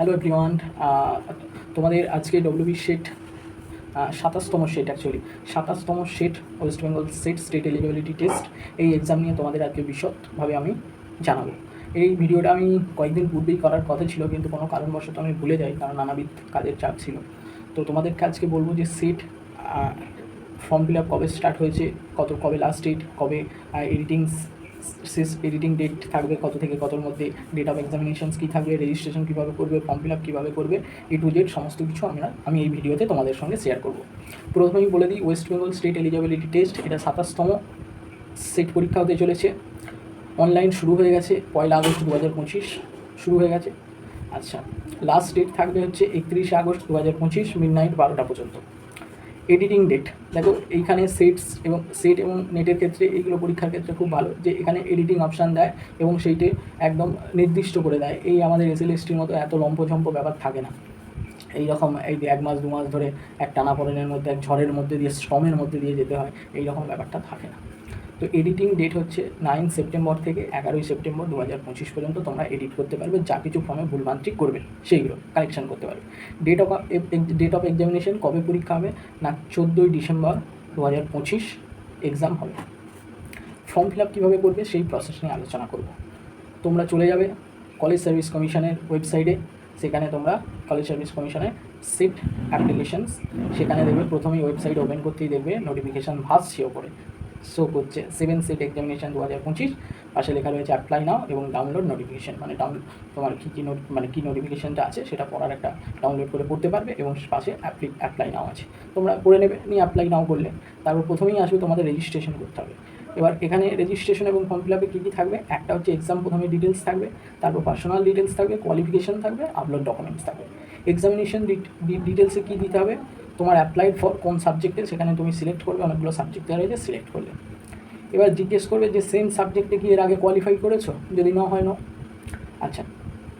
Hello everyone তোমাদের আজকে WB set সাতাশতম set actually সাতাশতম set West Bengal set state eligibility test এই exam নিয়ে তোমাদের আজকে বিশদভাবে আমি জানাব। এই ভিডিওটা আমি কয়েকদিন পূর্বেই করার কথা ছিল, কিন্তু কোনো কারণবশত আমি ভুলে যাই, কারণ নানাবিধ কাজের চাপ ছিল। তো তোমাদেরকে আজকে বলব যে সেট ফর্ম ফিল আপ কবে স্টার্ট হয়েছে, কত, কবে লাস্ট ডেট কবে এডিটিং শেষ এডিটিং ডেট থাকবে, কত থেকে কতর মধ্যে ডেট অফ এক্সামিনেশনস কী থাকবে রেজিস্ট্রেশন কীভাবে করবে ফর্ম ফিল আপ কীভাবে করবে, এ টু জেড সমস্ত কিছু আমরা, আমি এই ভিডিওতে তোমাদের সঙ্গে শেয়ার করব। প্রথমেই বলে দিই west Bengal state eligibility test এটা সাতাশতম সেট পরীক্ষা হতে চলেছে। অনলাইন শুরু হয়ে গেছে পয়লা আগস্ট দু হাজার পঁচিশ, শুরু হয়ে গেছে। আচ্ছা লাস্ট ডেট থাকবে হচ্ছে একত্রিশে আগস্ট দু হাজার পঁচিশ মিড নাইট বারোটা পর্যন্ত। এডিটিং ডেট দেখো, এইখানে সেটস এবং সেট এবং নেটের ক্ষেত্রে এইগুলো পরীক্ষার ক্ষেত্রে খুব ভালো যে এখানে এডিটিং অপশান দেয় এবং সেইটি একদম নির্দিষ্ট করে দেয়। এই আমাদের এসএলএসটির মতো এত লম্পঝম্প ব্যাপার থাকে না। এই রকম এই এক মাস, দু মাস ধরে এক টানা টানাপড়েনের মধ্যে, এক ঝড়ের মধ্যে দিয়ে শ্রমের মধ্যে দিয়ে যেতে হয় এই রকম ব্যাপারটা থাকে না। তো এডিটিং ডেট হচ্ছে নাইন সেপ্টেম্বর থেকে এগারোই সেপ্টেম্বর দু হাজার পঁচিশ পর্যন্ত তোমরা এডিট করতে পারবে, যা কিছু ফর্মে ভুলভ্রান্তি করবে সেইগুলো কালেকশন করতে পারবে। Date of date of examination কবে পরীক্ষা হবে? না, চোদ্দোই ডিসেম্বর দু হাজার পঁচিশ এক্সাম হবে। ফর্ম ফিল আপ কীভাবে করবে? সেই প্রসেস নিয়ে আলোচনা করব। তোমরা চলে যাবে কলেজ সার্ভিস কমিশনের ওয়েবসাইটে সেখানে তোমরা কলেজ সার্ভিস কমিশনের সিট অ্যাপ্লিকেশনস সেখানে দেখবে প্রথমেই ওয়েবসাইট ওপেন করতেই দেখবে নোটিফিকেশান ভাসছে ওপরে শো করছে সেভেন সিট এক্সামিনেশন দু হাজার পঁচিশ, পাশে লেখা রয়েছে অ্যাপ্লাই নাও এবং ডাউনলোড নোটিফিকেশান মানে ডাউন তোমার কী কী নোট মানে কী নোটিফিকেশানটা আছে সেটা পড়ার একটা ডাউনলোড করে পড়তে পারবে এবং পাশে অ্যাপ্লি অ্যাপ্লাই নাও আছে। তোমরা করে নেবে, নিয়ে অ্যাপ্লাই নাও করলে। তারপর প্রথমেই আসবে তোমাদের রেজিস্ট্রেশন করতে হবে। এবার এখানে রেজিস্ট্রেশন এবং ফর্ম ফিল আপে কী কী থাকবে? একটা হচ্ছে এক্সাম প্রথমে ডিটেলস থাকবে, তারপর পার্সোনাল ডিটেলস থাকবে কোয়ালিফিকেশান থাকবে আপলোড ডকুমেন্টস থাকবে। এক্সামিনেশন ডিটেলসে কী দিতে হবে? তোমার অ্যাপ্লাইড ফর কোন সাবজেক্টে সেখানে তুমি সিলেক্ট করবে, অনেকগুলো সাবজেক্ট রয়েছে সিলেক্ট করলে। এবার জিজ্ঞেস করবে যে সেম সাবজেক্টে কি এর আগে কোয়ালিফাই করেছ? যদি না হয় না আচ্ছা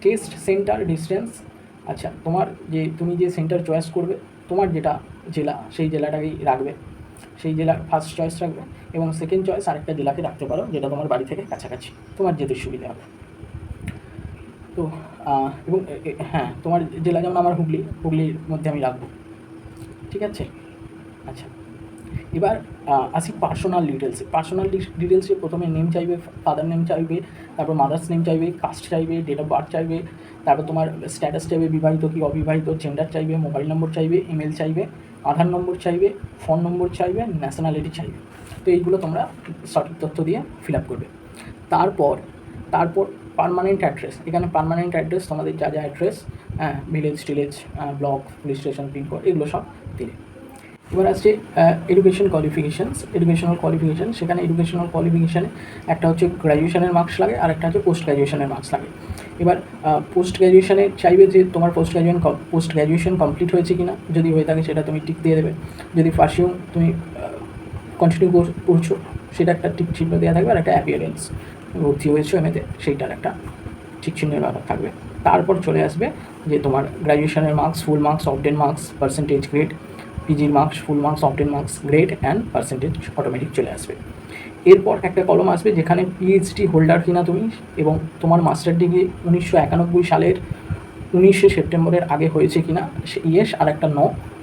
টেস্ট সেন্টার ডিস্টেন্স আচ্ছা তোমার যে, তুমি যে সেন্টার চয়েস করবে, তোমার যেটা জেলা, সেই জেলাটাকেই রাখবে। সেই জেলার ফার্স্ট চয়েস রাখবে এবং সেকেন্ড চয়েস আরেকটা জেলাকে রাখতে পারো, যেটা তোমার বাড়ি থেকে কাছাকাছি। তোমার যেতে সুবিধা হবে। তো এবং হ্যাঁ তোমার জেলা যেমন আমার হুগলি, হুগলির মধ্যে আমি রাখব। ঠিক আছে? আচ্ছা। এবার আসি পার্সোনাল ডিটেলসে পার্সোনাল ডিটেলসে প্রথমে নেম চাইবে ফাদার নেম চাইবে, তারপর মাদার্স নেম চাইবে কাস্ট চাইবে ডেট অফ বার্থ চাইবে, তারপর তোমার স্ট্যাটাস চাইবে, বিবাহিত কি অবিবাহিত জেন্ডার চাইবে মোবাইল নম্বর চাইবে ইমেল চাইবে আধার নম্বর চাইবে ফোন নম্বর চাইবে ন্যাশনালিটি চাইবে। তো এইগুলো তোমরা সঠিক তথ্য দিয়ে ফিল আপ করবে। তারপর তারপর পারমানেন্ট অ্যাড্রেস এখানে পারমানেন্ট অ্যাড্রেস তোমাদের যা যা অ্যাড্রেস হ্যাঁ ভিলেজ টিলেজ ব্লক পুলিশ স্টেশন পিনকোড এগুলো সব দিলে। এবার আসছে এডুকেশন কোয়ালিফিকেশানস এডুকেশনাল কোয়ালিফিকেশান সেখানে এডুকেশনাল কোয়ালিফিকেশানে একটা হচ্ছে গ্র্যাজুয়েশনের মার্কস লাগে, আর একটা হচ্ছে পোস্ট গ্র্যাজুয়েশনের মার্কস লাগে। এবার পোস্ট গ্র্যাজুয়েশানে চাইবে যে তোমার post graduation post graduation complete হয়েছে কি না যদি হয়ে থাকে সেটা তুমি টিক দিয়ে দেবে। যদি ফার্স্টেও তুমি কন্টিনিউ করছ, সেটা একটা টিক চিহ্ন দেওয়া থাকবে আর একটা অ্যাপিয়ারেন্স ভর্তি হয়েছো এমএতে সেইটার একটা ঠিক চিহ্নের ব্যাপার থাকবে। তারপর চলে আসবে যে তোমার গ্র্যাজুয়েশনের marks full marks obtained marks percentage grade পিজির marks full marks obtained marks grade and percentage automatic চলে আসবে। এরপর একটা কলম আসবে যেখানে পিএইচডি হোল্ডার কিনা তুমি এবং তোমার মাস্টার ডিগ্রি উনিশশো একানব্বই সালের উনিশে সেপ্টেম্বরের আগে হয়েছে কিনা ইয়েস আর একটা ন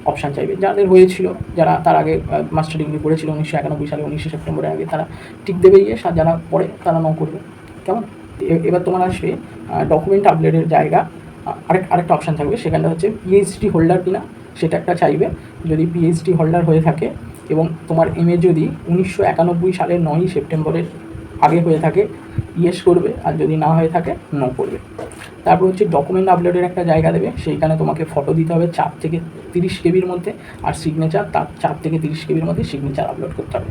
অপশান চাইবে। যাদের হয়েছিল, যারা তার আগে মাস্টার ডিগ্রি করেছিল উনিশশো একানব্বই সালে উনিশে সেপ্টেম্বরের আগে, তারা টিক দেবে গিয়ে যারা পরে তারা ন করবে। কেমন? এবার তোমার আসবে ডকুমেন্ট আপলোডের জায়গা। আরেক, আরেকটা অপশান থাকবে, সেখানটা হচ্ছে পিএইচডি হোল্ডার কিনা, সেটা একটা চাইবে। যদি পিএইচডি হোল্ডার হয়ে থাকে এবং তোমার এমএ যদি উনিশশো একানব্বই সালের নয়ই সেপ্টেম্বরের আগে হয়ে থাকে ইয়েস করবে, আর যদি না হয়ে থাকে নো করবে। তারপর হচ্ছে ডকুমেন্ট আপলোডের একটা জায়গা দেবে, সেইখানে তোমাকে ফটো দিতে হবে চার থেকে তিরিশ কেবির মধ্যে, আর সিগনেচার তার চার থেকে তিরিশ কেবির মধ্যে সিগনেচার আপলোড করতে হবে।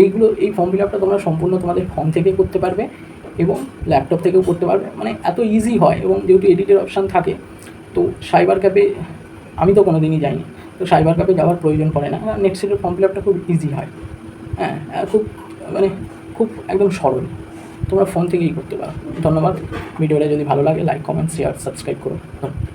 এইগুলো, এই ফর্ম ফিল আপটা তোমরা সম্পূর্ণ তোমাদের ফর্ম থেকে করতে পারবে, এবং ল্যাপটপ থেকেও করতে পারবে। মানে এত ইজি হয়, এবং যেহেতু এডিটের অপশান থাকে, তো সাইবার ক্যাফে আমি তো কোনো দিনই যাইনি, তো সাইবার ক্যাফে যাওয়ার প্রয়োজন পড়ে না। নেটসেটের ফর্ম ফিল আপটা খুব ইজি হয়। হ্যাঁ খুব মানে খুব একদম সরল। তোমরা ফোন থেকেই করতে পারো। ধন্যবাদ। ভিডিওটা যদি ভালো লাগে লাইক কমেন্ট শেয়ার সাবস্ক্রাইব করো। ধন্যবাদ।